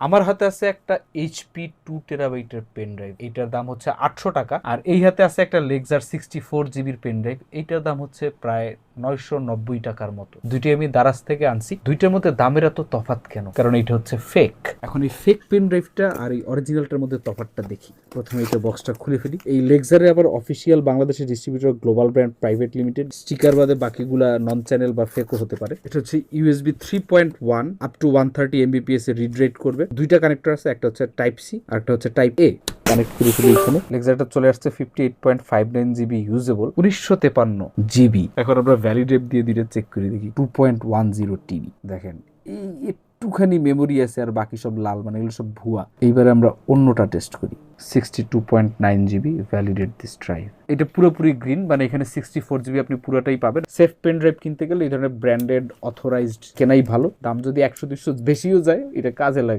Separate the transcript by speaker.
Speaker 1: আমার হাতে আছে একটা এইচপি টু টেরাবাইটের পেন ড্রাইভ এইটার দাম হচ্ছে আটশো টাকা। আর এই হাতে আছে একটা লেগজার সিক্সটি ফোর জিবির পেন ড্রাইভ এইটার দাম হচ্ছে প্রায় নয়শো নব্বই টাকার মতো। দুইটি আমি দারাজ থেকে আনছি। দুইটার মধ্যে দামের এত তফাৎ কেন? কারণ এটা হচ্ছে ফেক এখন এই ফেক পেন ড্রাইভটা আর এই অরিজিনালটার মধ্যে তফাৎটা দেখি। প্রথমে এটা বক্সটা খুলে ফেলি। এই লেগজারে আবার অফিসিয়াল বাংলাদেশের distributor Global Brand Private Limited sticker বাদে বাকিগুলা নন চ্যানেল বা ফেকও হতে পারে। এটা হচ্ছে USB three point one up to one thirty MBps এর রিড রেট করবে। দুইটা কানেক্টর আছে, একটা হচ্ছে টাইপ সি আর একটা হচ্ছে টাইপ এ কানেক্ট করে ফেলি এখানে। লেক্সারটা চলে আসছে fifty eight point five nine GB usable উনিশশো তেপান্ন জিবি এখন আমরা ভ্যালিডেট দিয়ে দিলে চেক করে দেখি two point one zero TB দেখেন, এই একটুখানি মেমোরি আছে আর বাকি সব লাল মানে এগুলো সব ভুয়া। এইবারে আমরা অন্যটা টেস্ট করি sixty two point nine GB validate this drive এটা পুরোপুরি গ্রিন মানে এখানে সিক্সটি ফোর জিবি আপনি পুরোটাই পাবেন। সেফ পেন ড্রাইভ কিনতে গেলে এই ধরনের ব্র্যান্ডেড অথরাইজড কেনাই ভালো। দাম যদি একশো দুশো বেশিও যায়, এটা কাজে লাগে।